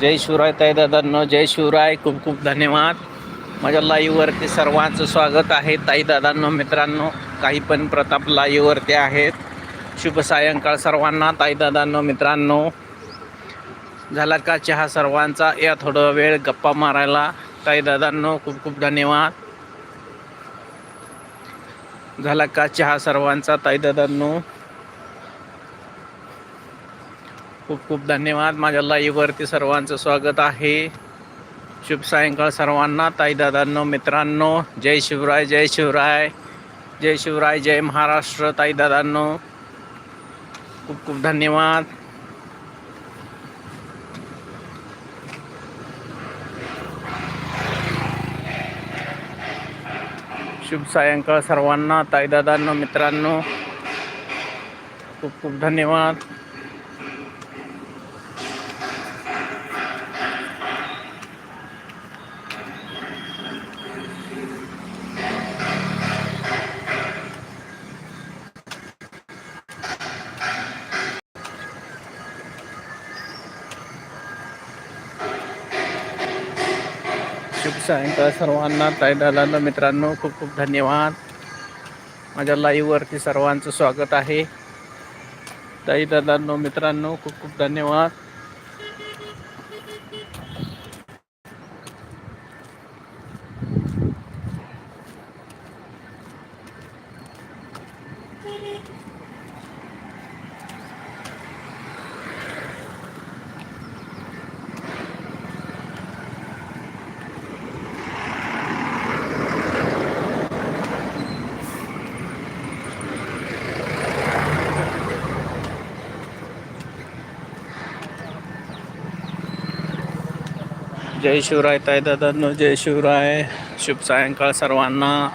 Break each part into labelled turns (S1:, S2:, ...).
S1: जय शिवराय ताई दादांनो जय शिवराय खूप खूप धन्यवाद. माझ्या लाईव्हवरती सर्वांचं स्वागत आहे. ताई दादांनो मित्रांनो काही पण प्रताप लाईव्हवरती आहेत. शुभ सायंकाळ सर्वांना. ताई दादांनो मित्रांनो झाला का चहा सर्वांचा? या थोडा वेळ गप्पा मारायला. ताई दादांनो खूप खूप धन्यवाद. झाला का चहा सर्वांचा? ताई दादांनो खूप खूप धन्यवाद. माझ्या लाईव्हवरती सर्वांचं स्वागत आहे. शुभ सायंकाळ सर्वांना. ताई दादांनो मित्रांनो जय शिवराय जय शिवराय. जय शिवराय जय महाराष्ट्र. ताई दादांनो खूप खूप धन्यवाद. शुभ सायंकाळ सर्वांना. ताईदादांनो मित्रांनो खूप खूप धन्यवाद. सायंकाळ सर्वांना ताई दादांना मित्रांनो खूप खूप धन्यवाद. माझ्या लाईव्हवरती सर्वांचं स्वागत आहे. ताई दादांनो मित्रांनो खूप खूप धन्यवाद. जय शिवराय ताई दादांनो जय शिवराय. शुभ सायंकाळ सर्वांना.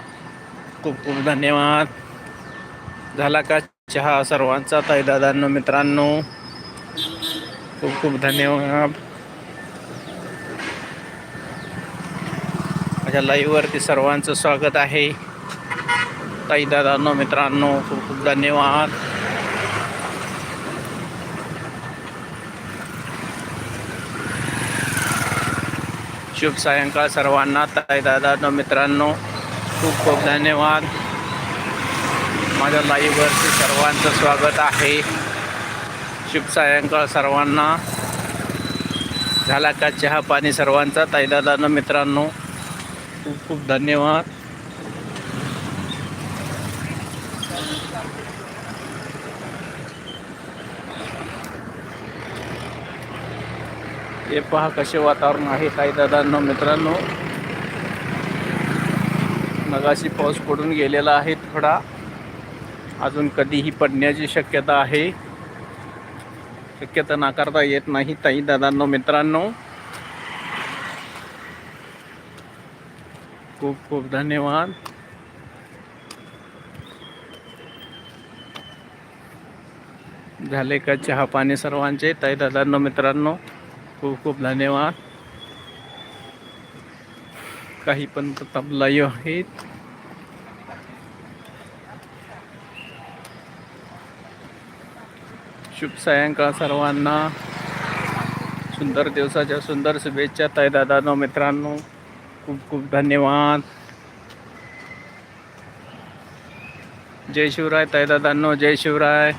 S1: खूप खूप धन्यवाद. झाला का चहा सर्वांचा ताई दादांनो मित्रांनो? खूप खूप धन्यवाद. माझ्या लाईव्हवरती सर्वांचं स्वागत आहे. ताई दादांनो मित्रांनो खूप खूप धन्यवाद. शुभ सायंकाळ सर्वांना. ताई दादांनो मित्रांनो खूप खूप धन्यवाद. माझ्या लाईव्हवरती सर्वांचं स्वागत आहे. शुभ सायंकाळ सर्वांना. झाला का चहा पाणी सर्वांचा? ताई दादा मित्रांनो खूप खूप धन्यवाद. हे पहा कसे वातावरण आहे काही दादांनो मित्रांनो. मगाशी पाऊस पडून गेलेला आहे थोडा. अजून कधीही पडण्याची शक्यता आहे. शक्यता नाकारता येत नाही ताई दादांनो मित्रांनो. खूप खूप धन्यवाद. झाले का चहा पाणी सर्वांचे? ताई दादांनो मित्रांनो. खूप खूप धन्यवाद. काही पण तबला आहेत. शुभ सायंकाळ सर्वांना. सुंदर दिवसाच्या सुंदर शुभेच्छा ताई दादानो मित्रांनो. खूप खूप धन्यवाद. जय शिवराय ताई दादांनो जय शिवराय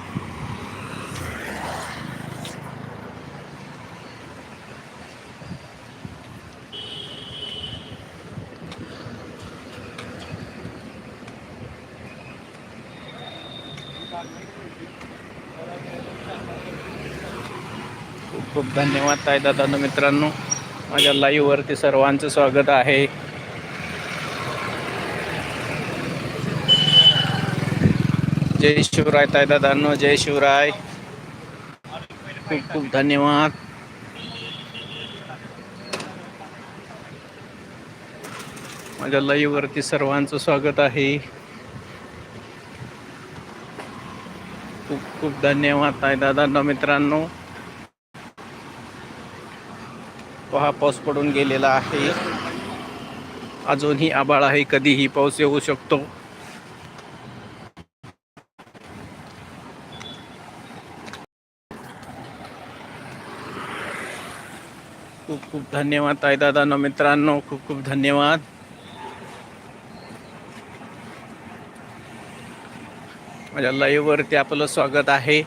S1: खूप खूप धन्यवाद ताई दादांनो मित्रांनो. माझ्या लाईव्हवरती सर्वांचं स्वागत आहे. जय शिवराय ताई दादांनो जय शिवराय. खूप खूप धन्यवाद. माझ्या लाईव्हवरती सर्वांचं स्वागत आहे. खूप खूप धन्यवाद ताई दादांना मित्रांनो. पहा पाऊस पडून गेलेला आहे. अजूनही आबाळ आहे कधीही पाऊस येऊ शकतो. खूप खूप धन्यवाद ताई दादांनो मित्रांनो खूप खूप धन्यवाद. माझ्या लाईव्हवरती आपलं स्वागत आहे.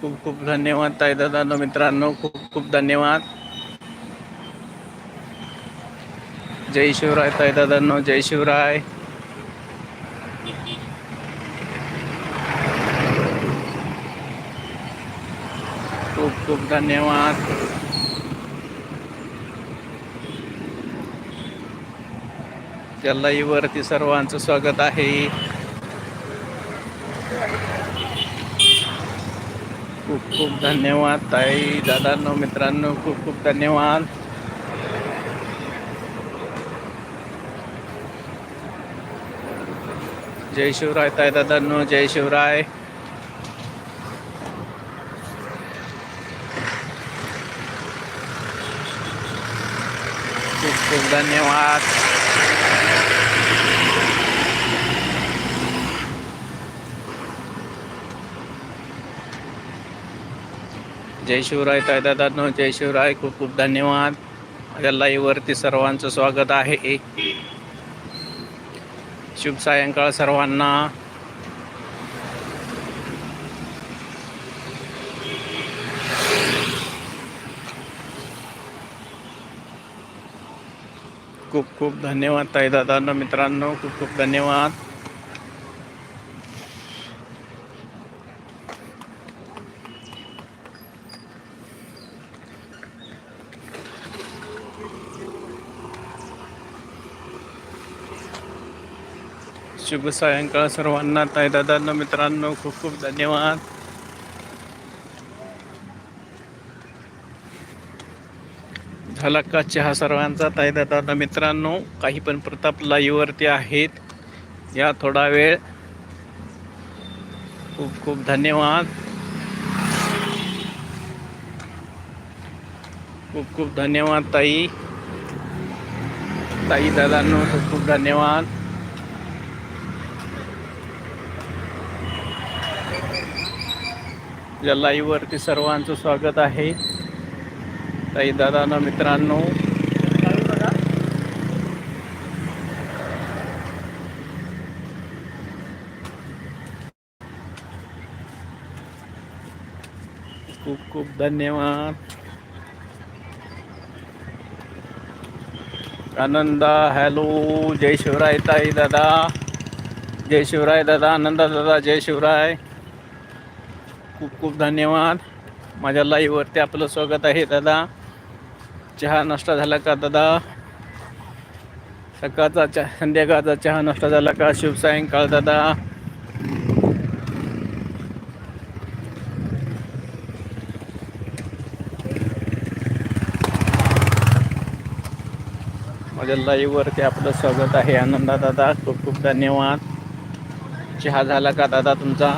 S1: खूप खूप धन्यवाद ताई दादा मित्रांनो खूप खूप धन्यवाद. जय शिवराय ताई दादांनो जय शिवराय. खूप खूप धन्यवाद. त्या वरती सर्वांचं स्वागत आहे खूप खूप धन्यवाद ताई दादांनो मित्रांनो खूप खूप धन्यवाद. जय शिवराय ताई दादांनो जय शिवराय. खूप खूप धन्यवाद. जय शिवराय तायदादांनो जय शिवराय. खूप खूप धन्यवाद. माझ्या लाईव्हवरती सर्वांचं स्वागत आहे. शुभ सायंकाळ सर्वांना. खूप खूप धन्यवाद ताईदादांनो मित्रांनो. खूप खूप धन्यवाद. शुभ सायंकाळ सर्वांना. ताई दादांना मित्रांनो खूप खूप धन्यवाद. झाला का चहा सर्वांचा? ताई दादांना मित्रांनो काही पण प्रताप लाईव्हवरती आहेत. या थोडा वेळ. खूप खूप धन्यवाद. खूप खूप धन्यवाद ताई. ताई दादांनो खूप खूप धन्यवाद. आपल्या लाईव्हवरती सर्वांचं स्वागत आहे. ताई दादांना मित्रांनो. खूप खूप धन्यवाद. आनंदा हॅलो जय शिवराय ताई दादा. जय शिवराय दादा आनंदा दादा जय शिवराय. खूप खूप धन्यवाद. माझ्या लाईव्हवरती आपलं स्वागत आहे दादा. चहा नाश्ता झाला का दादा? सकाळचा चहा संध्याकाळचा चहा नाश्ता झाला का शुभ सायंकाळ दादा? माझ्या लाईव्हवरती आपलं स्वागत आहे आनंदा दादा. खूप खूप धन्यवाद. चहा झाला का दादा तुमचा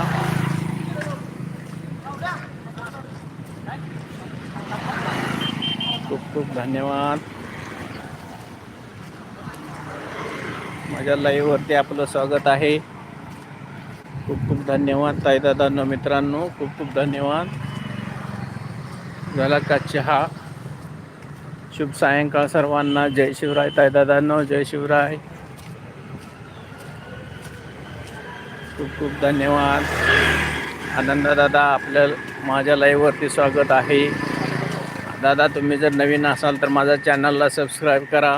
S1: खूप खूप धन्यवाद. माझ्या लाईव्हवरती आपलं स्वागत आहे. खूप खूप धन्यवाद ताईदादांनो मित्रांनो खूप खूप धन्यवाद. झाला का चहा? शुभ सायंकाळ सर्वांना. जय शिवराय ताईदादांनो जय शिवराय. खूप खूप धन्यवाद. आनंददादा आपल्या माझ्या लाईव्हवरती स्वागत आहे. दादा तुम्ही जर नवीन असाल तर माझ्या चॅनलला सबस्क्राईब करा.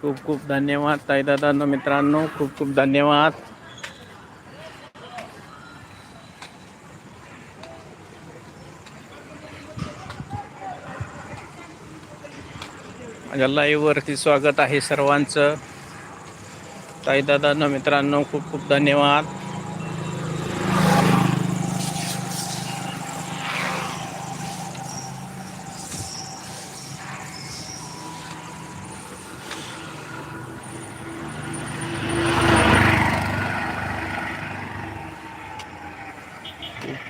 S1: खूप खूप धन्यवाद ताई दादांनो मित्रांनो खूप खूप धन्यवाद. माझ्या लाईव्हवरती स्वागत आहे सर्वांचं. ताई दादांनो मित्रांनो खूप खूप धन्यवाद.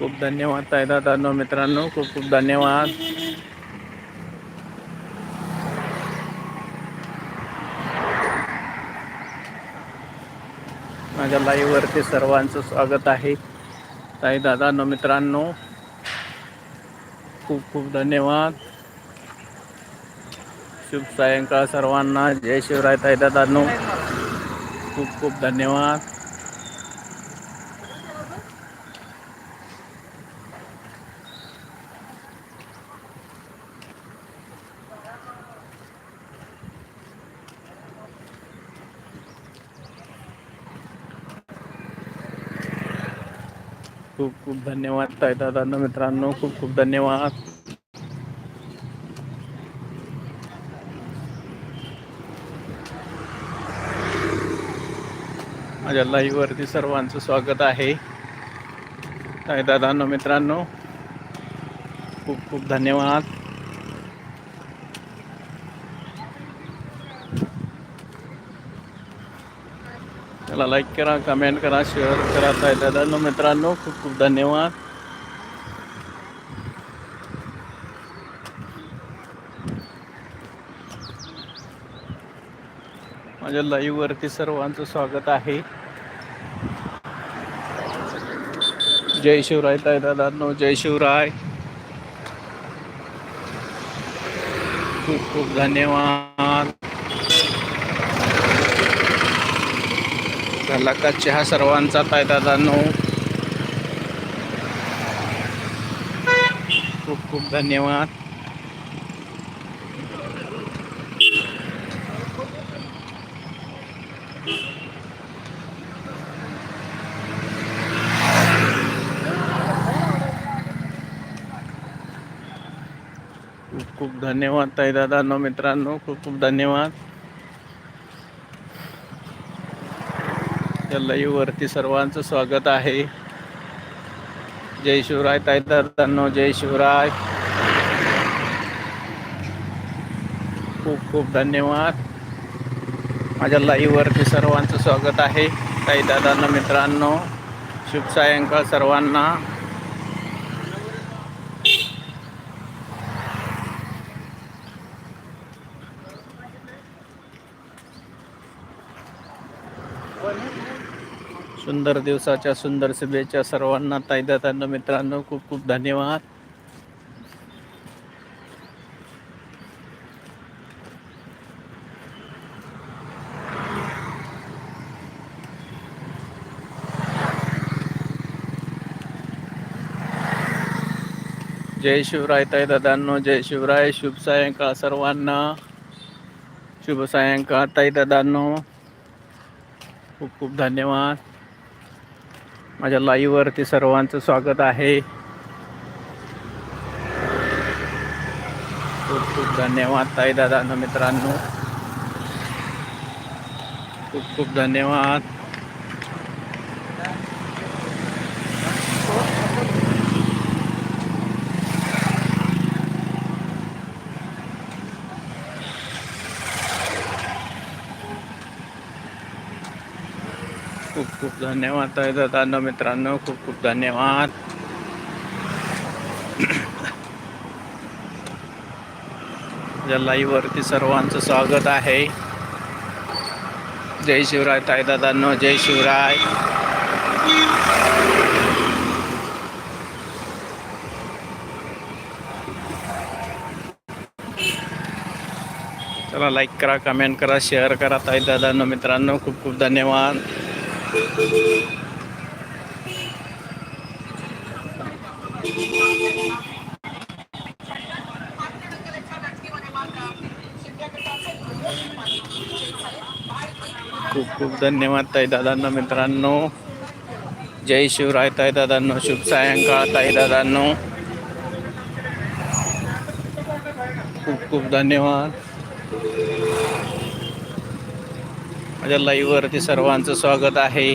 S1: खूप धन्यवाद ताई दादांनो मित्रांनो खूप खूप धन्यवाद. माझ्या लाईव्हवरती सर्वांचं स्वागत आहे. ताई दादा मित्रांनो खूप खूप धन्यवाद. शुभ सायंकाळ सर्वांना. जय शिवराय ताई दादांनो खूप खूप धन्यवाद. खूप खूप धन्यवाद ताई दादांना मित्रांनो. खूप खूप धन्यवाद. माझ्या लाईव्हवरती सर्वांचं स्वागत आहे. ताई दादांनो मित्रांनो खूप खूप धन्यवाद. त्याला लाईक करा कमेंट करा शेअर करा ताई मित्रांनो खूप खूप धन्यवाद. माझ्या लाईव्हवरती सर्वांचं स्वागत आहे. जय शिवराय ताई दादांनो जय शिवराय. खूप खूप धन्यवाद. झाला का चहा सर्वांचा तायदादा नो खूप खूप धन्यवाद. खूप खूप धन्यवाद ताई दादांनो मित्रांनो. खूप खूप धन्यवाद. या लाईव्हवरती सर्वांचं स्वागत आहे. जय शिवराय ताईदारदांनो जय शिवराय. खूप खूप धन्यवाद. माझ्या लाईव्हवरती सर्वांचं स्वागत आहे. ताईदादांनो मित्रांनो शुभ सायंकाळ सर्वांना. सुंदर दिवसाच्या सुंदर शुभेच्छा सर्वांना. ताईदातांना मित्रांनो खूप खूप धन्यवाद. जय शिवराय ताई दादांनो जय शिवराय. शुभ सायंकाळ सर्वांना. शुभ सायंकाळ ताई दादांनो खूप खूप धन्यवाद. माझ्या लाईव्हवरती सर्वांचं स्वागत आहे. खूप खूप धन्यवाद ताई दादा मित्रांनो. खूप खूप धन्यवाद खूप खूप धन्यवाद ताई दादांनो मित्रांनो खूप खूप धन्यवाद. या लाईव्हवरती सर्वांचं स्वागत आहे. जय शिवराय ताई दादांनो जय शिवराय. चला लाईक करा कमेंट करा शेअर करा ताई दादांनो मित्रांनो खूप खूप धन्यवाद. खूप खूप धन्यवाद ताई दादांनो, मित्रांनो. जय शिवराय ताई दादांनो, शुभ सायंकाळ ताई दादांनो. खूप खूप धन्यवाद. माझ्या लाईव्हवरती सर्वांचं स्वागत आहे.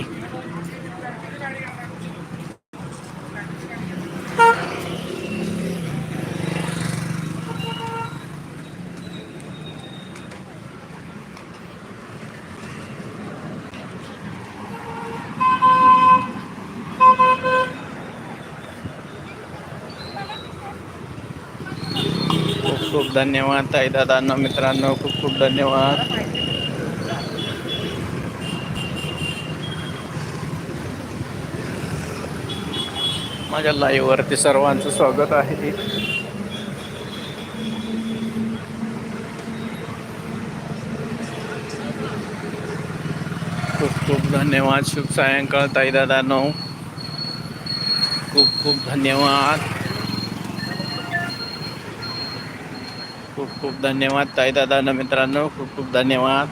S1: खूप खूप धन्यवाद ताई दादांना मित्रांनो खूप खूप धन्यवाद. माझ्या लाईव्हवरती सर्वांचं स्वागत आहे. खूप खूप धन्यवाद शुभ सायंकाळ ताई दादा नऊ. खूप खूप धन्यवाद. खूप खूप धन्यवाद ताई दादांनो मित्रांनो खूप खूप धन्यवाद.